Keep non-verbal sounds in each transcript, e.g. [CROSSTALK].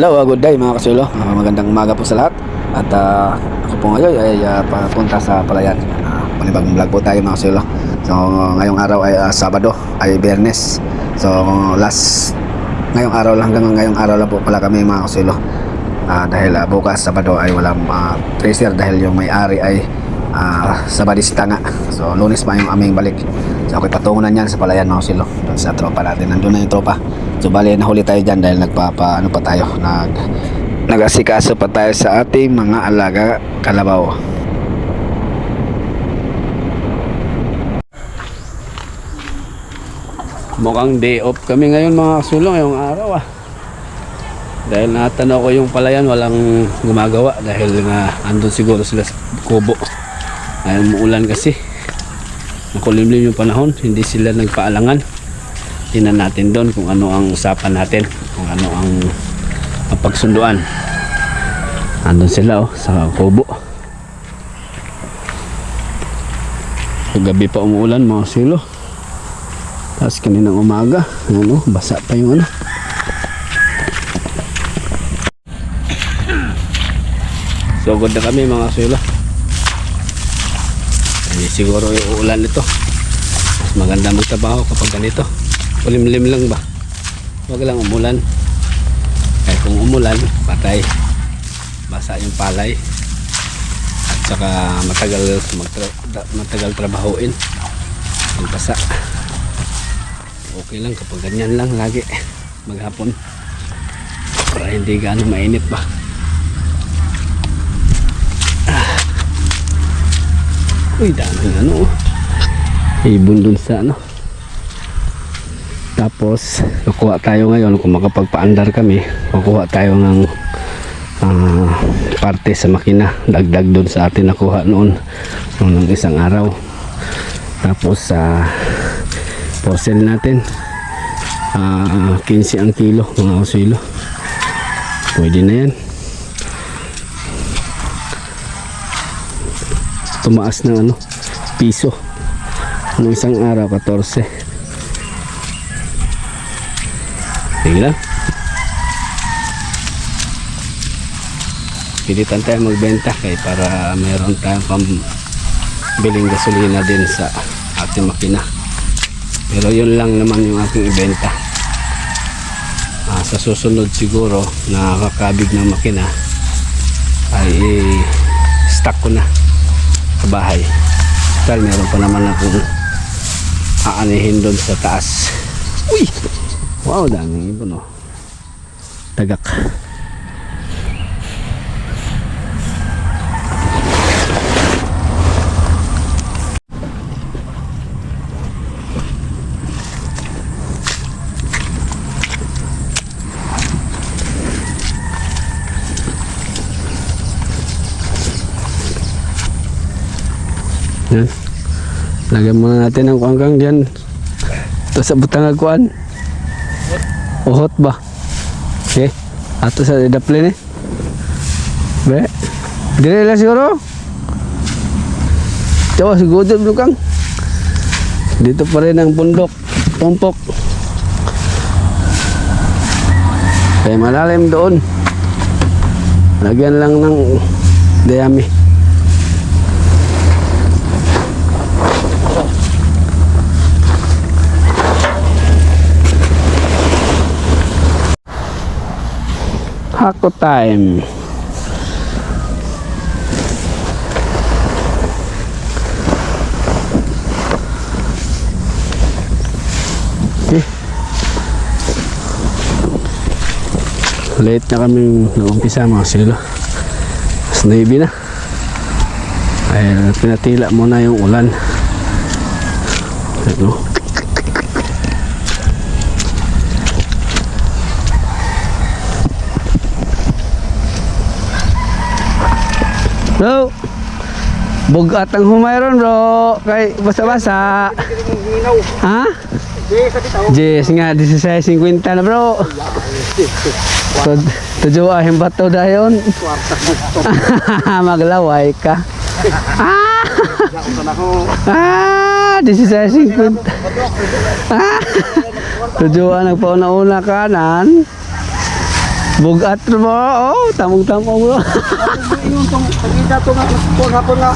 Hello, uh, good day mga kasulo. Uh, magandang umaga po sa lahat. At uh, ako po ngayon ay uh, papunta sa Palayan. Uh, panibagong vlog po tayo mga kasulo. So ngayong araw ay uh, Sabado, ay Biyernes. So last ngayong araw lang hanggang ngayong araw lang po pala kami mga kasulo. Uh, dahil uh, bukas Sabado ay walang uh, tracer dahil yung may-ari ay uh, Sabadista nga. So lunes pa yung aming balik. So ako'y patungo na niyan sa Palayan mga. Doon sa tropa natin. Nandun na yung tropa. So bali nahuli tayo dyan dahil nagpapa ano pa tayo nag nag-asikaso pa tayo sa ating mga alaga kalabaw. Mukhang day off kami ngayon mga kasulong ngayong araw ah. Dahil natanaw ko yung palayan walang gumagawa dahil nga andun siguro sila sa kubo. Ay umuulan kasi. Makulimlim yung panahon, hindi sila nagpaalangan tingnan natin doon kung ano ang usapan natin kung ano ang mapagsunduan. Andun sila oh sa kubo. Gabi pa umuulan mga silo. Tapos kaninang umaga ano basa pa yung ano. So good na kami mga silo. Ay, siguro yung uulan nito. Mas maganda magtrabaho kapag ganito Kulimlim lang ba? Huwag lang umulan. Kaya kung umulan, patay. Basa yung palay. At saka matagal magtra matagal trabahuin. Magbasa. Okay lang kapag ganyan lang lagi maghapon. Para hindi gaano mainit ba. Ah. Uy, daming ano. oh. Ibon dun sa ano. Tapos, kukuha tayo ngayon kung makapagpaandar kami, kukuha tayo ng ah, parte sa makina. Dagdag doon sa atin nakuha noon noong isang araw. Tapos, sa for sale natin, ah, 15 ang kilo, mga usilo. Pwede na yan. Tumaas ng ano, piso. Noong isang araw, 14. Sige lang. Pilitan tayo magbenta kay para mayroon tayong pang biling gasolina din sa ating makina. Pero yun lang naman yung aking ibenta. Ah, sa susunod siguro na kakabig ng makina ay stock ko na sa bahay. Dahil meron pa naman akong aanihin doon sa taas. Uy! Wow, daming ibon oh. Tagak. Yan. Lagyan muna natin ang kuangkang diyan. Ito sa butang kuan. Uhot ba? Okay. Ato sa daplin eh. Be. Dire lang siguro. Tawa siguro dito kang. Dito pa rin ang bundok. Pumpok. Kaya malalim doon. Lagyan lang ng dayami. Hako time. Okay. Late na kami nag-umpisa mga silo. Mas naibi na. Ay, pinatila muna yung ulan. Ano? Bro, bugat ang humayron bro. Kay basa-basa. Ha? Yes nga, 16.50 na bro. Tud tujo ahim bato dayon. [LAUGHS] Maglaway ka. Ah! [LAUGHS] ah, 16.50. Ah! [LAUGHS] Tujuan nagpauna-una kanan. Bugat mo, oh, tamong-tamong mo. Yung tong pagkita to nga kuan hapon nga.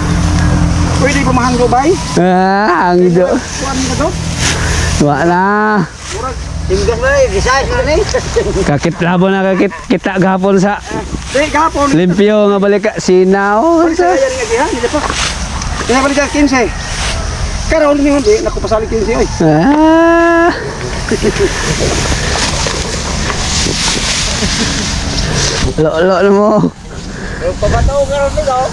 Pwede ko mahanggo bay? ah, ang do. Kuan na to. Wala. Murag tinggang na eh, gisay na ni. [LAUGHS] Kakit labo na kakit kita gahapon sa Di gapon. limpyo nga balik ka sinaw. Sa yan nga diha, di pa. Ina balik ka 15. Karon ni hindi nako pasali 15 oy. Ah. [LAUGHS] Lo lo mo. Pabataw karon ni daw.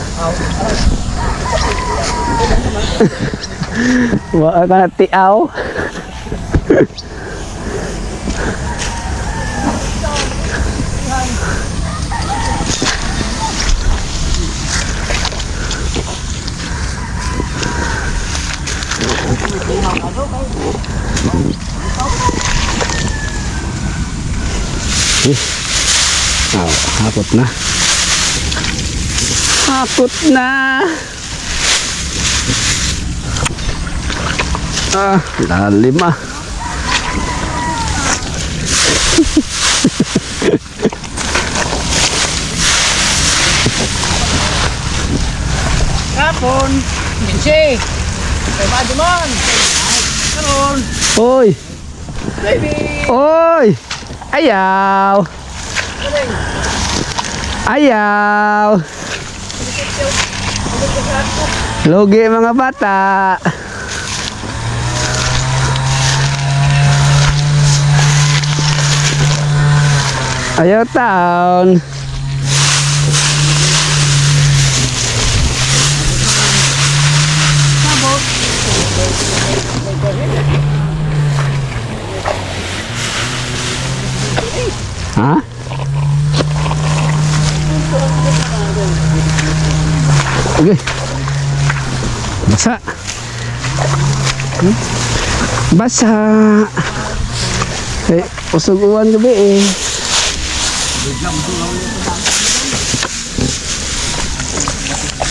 Wa ka na tiaw. Oh, hapot na. Hapot na. Ah, lalim ah. Kapon. 15. Kay Madimon. Karon. Oy, Baby. oy. Ayaw. Ayaw. Logi mga bata. Ayaw taon. Ha? Okay. Basa. Hmm? Basa. Eh, usog uwan gabi eh.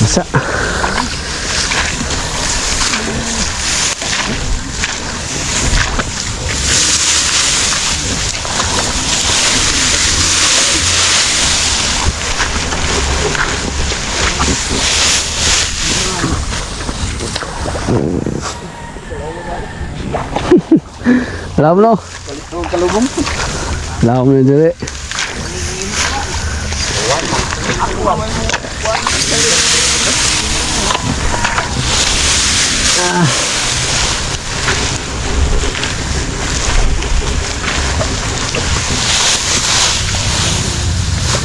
Basa. [LAUGHS] Alam no? Kalubong. Alam na dire.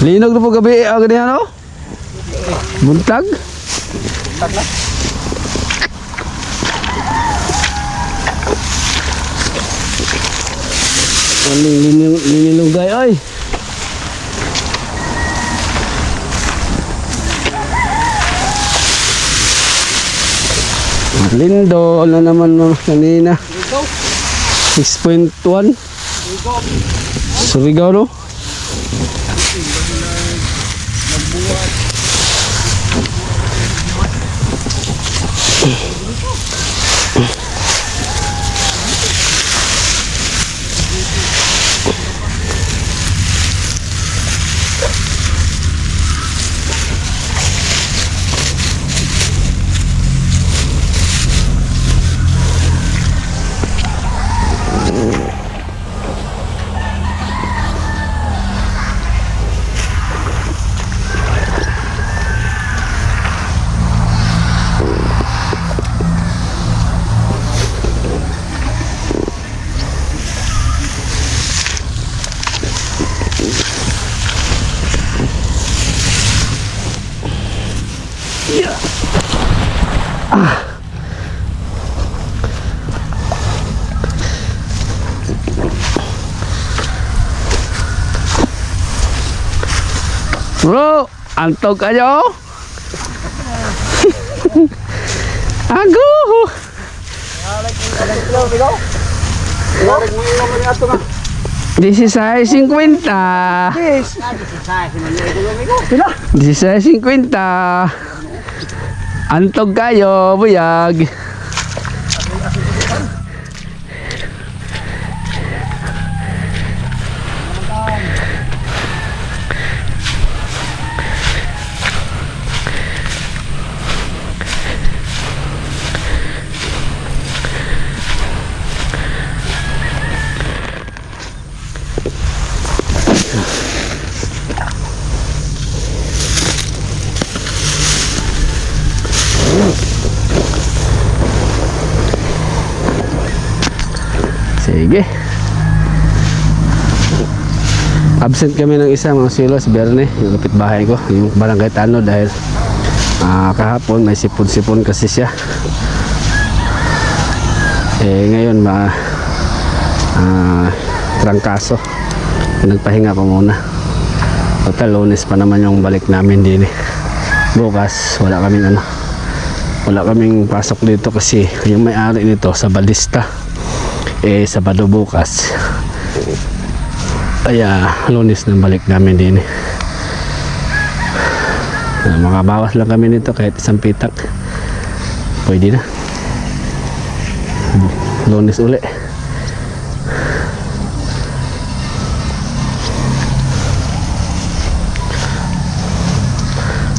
Linog na po gabi ang ganyan no? Buntag? Aling lining linilugay ay. Lindo na naman mga kanina. 6.1 Surigao no? Bro, antok kayo? Ago! This is size 50. Yes. Pila? This is size 50. Antog kayo, buyag. Absent kami ng isa mga silo si Berne, yung kapitbahay ko, yung barangay Tano dahil ah, kahapon may sipon-sipon kasi siya. Eh ngayon ma ah, trangkaso. Nagpahinga pa muna. Total lunes pa naman yung balik namin din eh. Bukas wala kaming ano. Wala kaming pasok dito kasi yung may-ari nito sa Balista eh Sabado bukas kaya lunes ng balik namin din. Eh. Ah, makabawas lang kami nito kahit isang pitak. Pwede na. Lunes uli.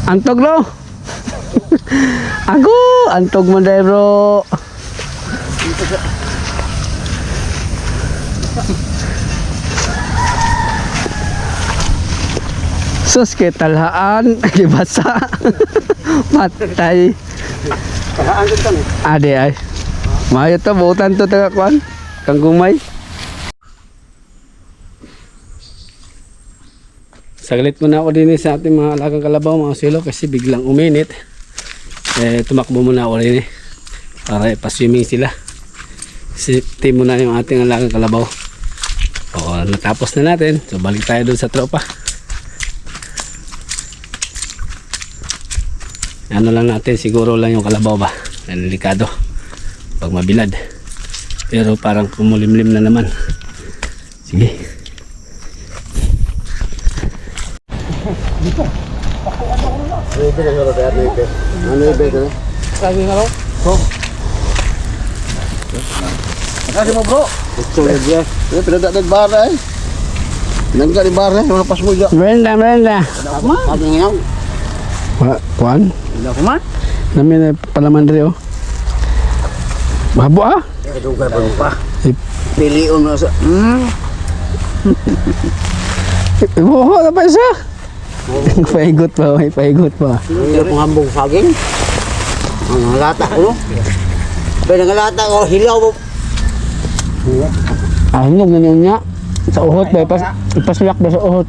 Antog lo ako [LAUGHS] antog mo dahil Sus kay talhaan, [LAUGHS] gibasa. [LAUGHS] Matay. Kahaan din kami. Ade ay. Mayo to butan to taga kwan. Kang gumay. Saglit muna ako din sa ating mga alagang kalabaw mga silo kasi biglang uminit. Eh tumakbo muna ako din eh. Para ipaswimming sila. Safety muna yung ating alagang kalabaw. O natapos na natin. So balik tayo dun sa tropa. Ano lang natin siguro lang yung kalabaw ba na delikado pag mabilad pero parang kumulimlim na naman sige Ano yung beda na? sabi nga raw Kasi mo bro. Ito na diya. Eh, pinadadag bara eh. Nangga ni bara eh. Wala pas mo diya. Brenda Brenda Tama. Sabi ngayon. Wa- kuan Wala ko man. namin na palaman diri oh Mahabo ah Kadugar pa pa. Eh, Pilion mo sa... Hmm. Ibuho na pa isa [LAUGHS] Paigot pa, may paigot pa Hindi ko hambong saging. Ang lata ko. Pero ang lata ko, hilaw mo. Ah, na niya Sa uhot ba, ipas, ipasulak ba sa uhot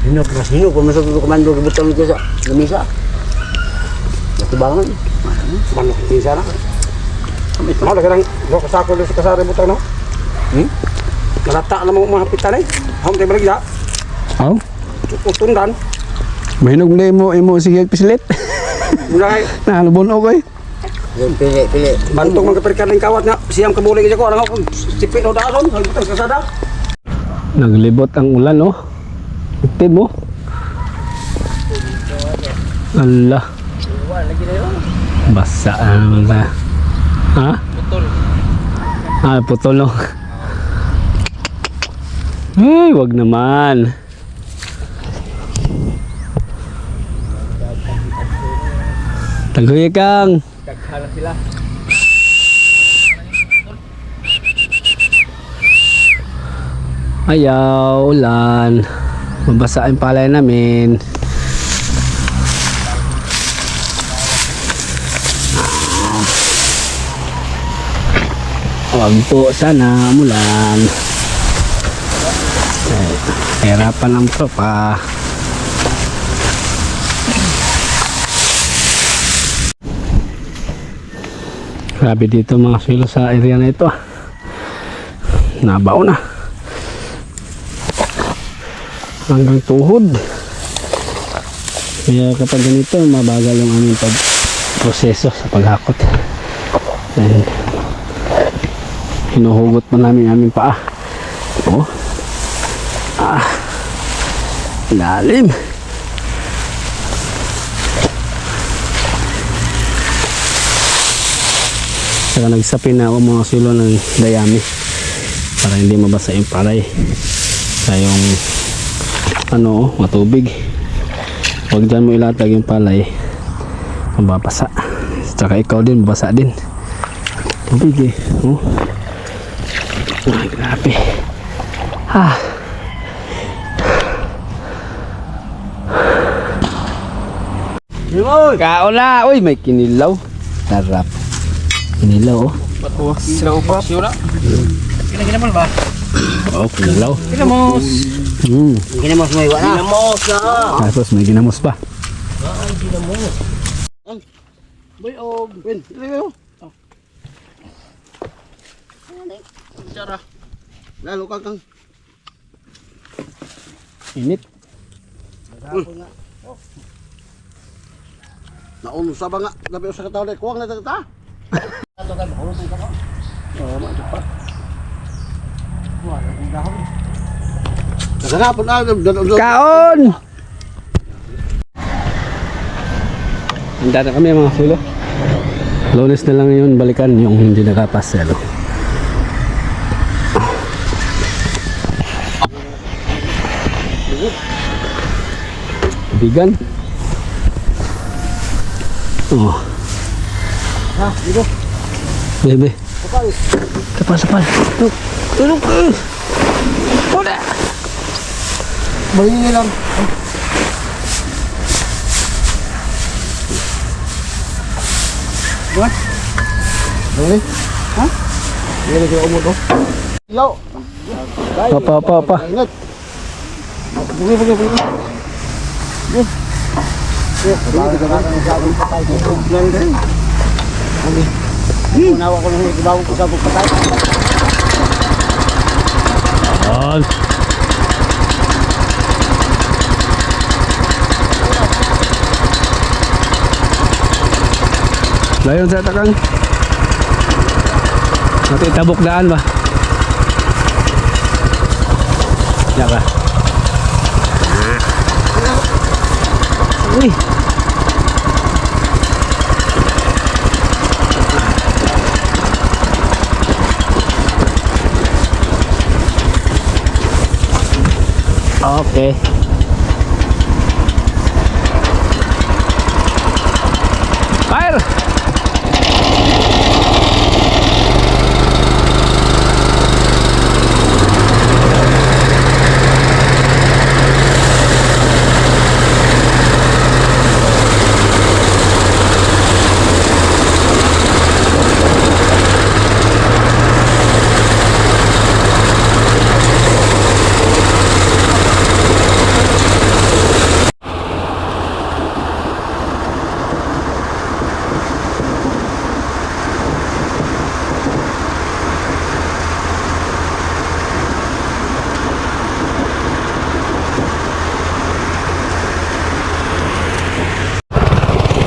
Hinog na hinog. Kung masag ko komando, gibutang ko sa lamisa. Natibangan. Manok, kinsa na. Mahal ka lang. Huwag kasako doon sa kasari butang no. Hmm? Nalata na mga mga pitan eh. Hong tayo balik ya. Aw, Utundan. mahinog na imo imo sige pislit Muna [LAUGHS] kay Nahalubon ako eh Yung pili, pili. bantong mga kapirkan ng kawat nga. Siyam kabuling ko. Arang ako. Sipit o daaron. Hagbutang sa sada. Naglibot ang ulan oh. Itim mo. Allah. Basa na naman ba? Ha? Putol. Ah, putol no. Ay, wag naman. Tagoy kang. Ayaw, ulan. Mabasa ang palay namin. Huwag po sana mulan. Eh, Hirapan ang tropa. Grabe dito mga silo sa area na ito. Nabaw na hanggang tuhod. Kaya kapag ganito mabagal yung aming pag proseso sa paghakot. And hinuhugot pa namin aming paa. Oh. Ah. Lalim. Saka nagsapin na ako mga silo ng dayami para hindi mabasa yung palay. Sa yung ano, matubig. Huwag dyan mo ilatag yung palay. Mababasa. Tsaka ikaw din, mabasa din. Tubig eh. Oh. Ay, grabe. Ah. Na! Uy, may kinilaw. Sarap. Kinilaw, oh. Sila upa. Sila. Ginamos ba? Oh, kinilaw. Ginamos. Hmm. Ginamos mo iwa na. Ginamos na. Tapos may ginamos pa. Boy, og. Win. Ilo Cara. Lalo kang kang. Init. Nauno sa ba nga. Gabi sa kataw na. Kuwang na ta. Oo, mato pa. Naganapon na. Kaon! Handa na kami mga sulo. Lunes na lang yun balikan yung hindi nakapaselo. Bigan. Oh, Ha, dito. bebe. Kapal. Kapal, kapal. Tulog. Tulog. Wala. Mahingi lang. Buat? Boleh? Ha? Boleh dia umur tu. Ilaw. Apa, apa, apa. Ingat. Boleh, boleh, boleh. Ni. Ya, boleh kita makan sabu patay ko. Ani. Unawa ko nang ibaw ko sabu patay. Yan. Layon sa takang. Mati tabok daan ba? Ya ba? Uy. Okay.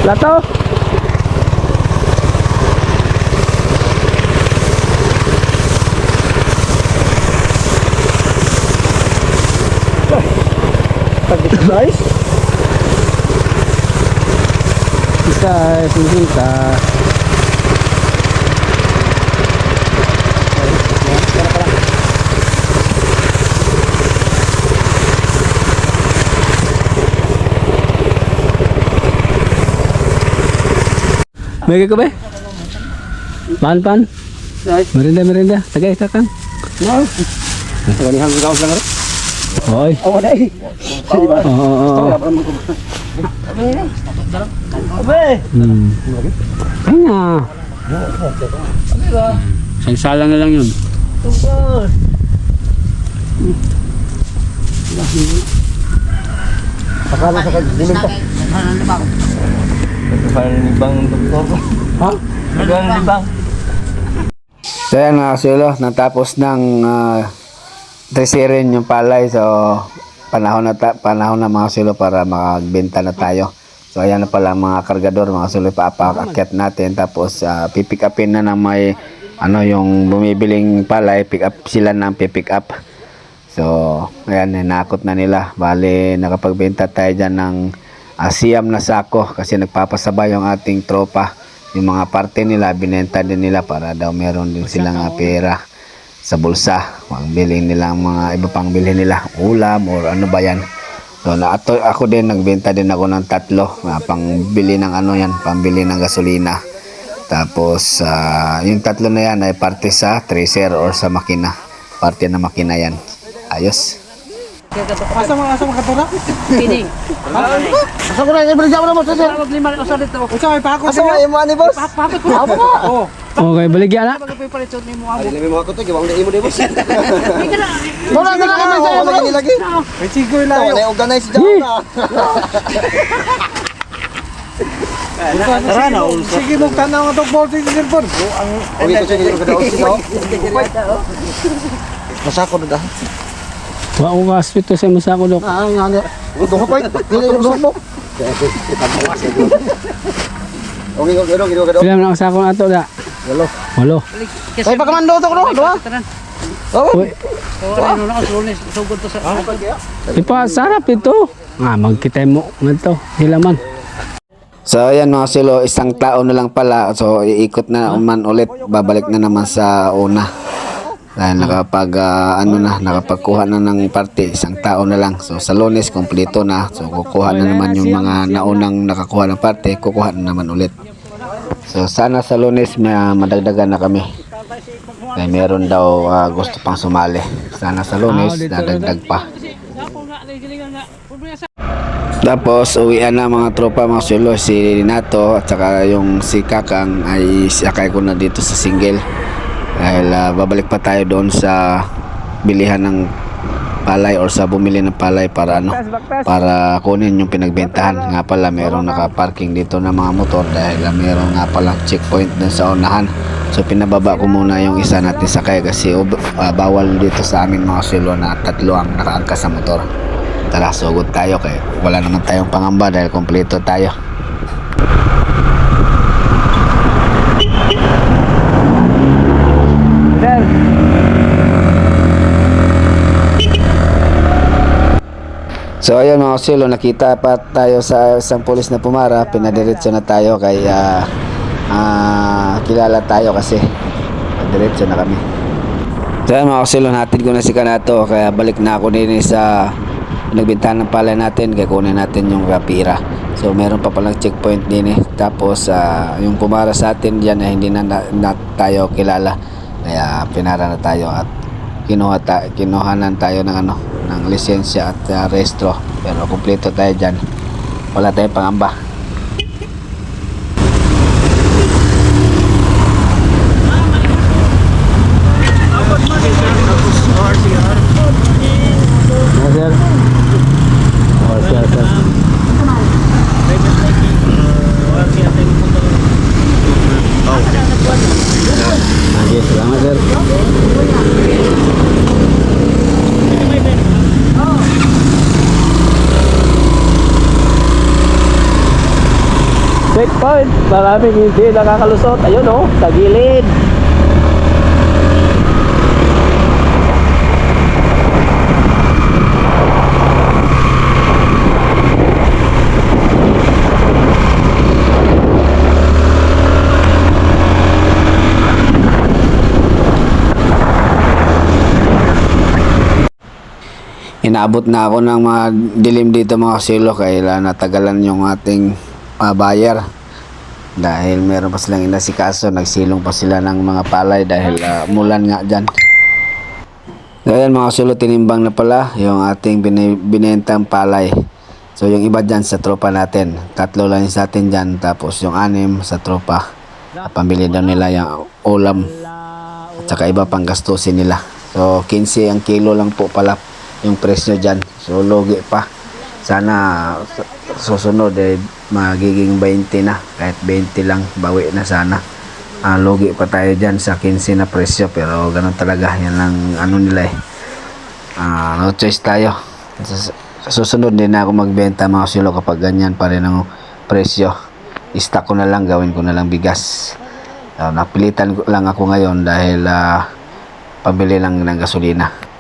Lato! Guys! Isa, sinta. May ka ba? Pan, pan. Nice. Merinda, merinda. Tagay ka kang. No. Ganihan ko lang lang. Hoy. Oh, dai. Oo. Abe. Hmm. Kanya. Sangsala na lang yun. Tungkol. Pakala sa kadilim to. Libang doktor ko. Ha? Libang. So yan mga kasulo, natapos ng uh, dresirin yung palay. So panahon na, ta- panahon na mga kasulo para makagbenta na tayo. So ayan na pala mga kargador, mga kasulo, papakakyat natin. Tapos uh, pipick upin na ng may ano yung bumibiling palay, pick up sila ng pipick up. So, ayan, nakot na nila. Bale, nakapagbenta tayo dyan ng ah, siyam na sako kasi nagpapasabay yung ating tropa. Yung mga parte nila, binenta din nila para daw meron din silang ah, pera sa bulsa. Pangbili nila mga iba pang bilhin nila, ulam or ano ba yan. So, na, ato, ako din, nagbenta din ako ng tatlo. Uh, pangbili ng ano yan, pambili ng gasolina. Tapos, ah, yung tatlo na yan ay parte sa tracer or sa makina. Parte na makina yan. Ayos. Asa mga asa mga katura? Kining. Asa ko na ibalik mo na mo sa sir. Tawag lima na usa dito. Usa may pako Asa nga imo ani boss? Papit ko na. Oh. Okay, baligyan na. Bagay pa palit ni mo amo. Ay, may mga kutoy, gawang na imo di boss. Na. Na sa Wala lagi lagi. May sigoy Ito, wala organize dyan na. Tara na. Sige mo tanaw tong bolte ni cellphone. Ang Uwi ko kada. Masako na dah. Wa ko kaswito sa masako dok. ah nga ni. Uto ko pa. Dili ko mo. Okay, okay, okay, okay. Pila man ang sako na ato da? Walo. Walo. Kay pa kamando to ko do. Uy, Wala na lunes sugod to sa. ipa sarap ito. Ah, magkitay mo ngadto. Sila man. So ayan mga silo, isang taon na lang pala. So iikot na naman ulit. Babalik na naman sa una. Dahil nakapag ah, ano na, nakapagkuha na ng parte, isang taon na lang. So sa lunes, kompleto na. So kukuha na naman yung mga naunang nakakuha ng parte, kukuha na naman ulit. So sana sa lunes may ah, madagdagan na kami. Kaya meron daw ah, gusto pang sumali. Sana sa lunes, dadagdag pa. Tapos uwian na mga tropa mga sulo si Renato at saka yung si Kakang ay sakay ko na dito sa single dahil ah, babalik pa tayo doon sa bilihan ng palay or sa bumili ng palay para ano para kunin yung pinagbentahan. Nga pala merong nakaparking dito ng mga motor dahil ah, meron nga pala checkpoint dun sa unahan. So pinababa ko muna yung isa natin sakay kasi ah, bawal dito sa amin mga sulo na tatlo ang nakaangkas sa motor. Tara, sugod tayo kay wala naman tayong pangamba dahil kompleto tayo. So ayun mga silo, nakita pa tayo sa isang pulis na pumara, pinadiretso na tayo kaya ah, kilala tayo kasi diretso na kami. So ayun mga silo, natin ko na si Kanato kaya balik na ako din sa nagbintahan ng palay natin kaya kunin natin yung rapira. So meron pa palang checkpoint din eh. Tapos ah, yung pumara sa atin diyan ay hindi na, na, na tayo kilala. Kaya pinara na tayo at kinuha ta, kinuhanan tayo ng ano ng lisensya at uh, restro pero kumpleto tayo diyan wala tayong pangamba sir. Oh, sir, sir. Okay, salamat sir. Checkpoint, maraming hindi nakakalusot. Ayun oh, sa gilid. Inaabot na ako ng mga dilim dito mga silo kaya natagalan yung ating ah, buyer. Dahil meron pa silang inasikaso, nagsilong pa sila ng mga palay dahil ah, mulan nga dyan. So ayan mga silo, tinimbang na pala yung ating binentang palay. So yung iba dyan sa tropa natin, tatlo lang sa atin dyan, tapos yung anim sa tropa. Pambili daw nila yung ulam at saka iba pang gastusin nila. So 15 ang kilo lang po pala yung presyo dyan. So logi pa. Sana sa- susunod eh magiging 20 na. Kahit 20 lang bawi na sana. Ah, logi pa tayo dyan sa 15 na presyo pero ganun talaga yan ang ano nila eh. Ah, no choice tayo. Susunod din na ako magbenta mga silo kapag ganyan pa rin ang presyo. Stock ko na lang, gawin ko na lang bigas. Ah, napilitan lang ako ngayon dahil ah, pabili lang ng gasolina.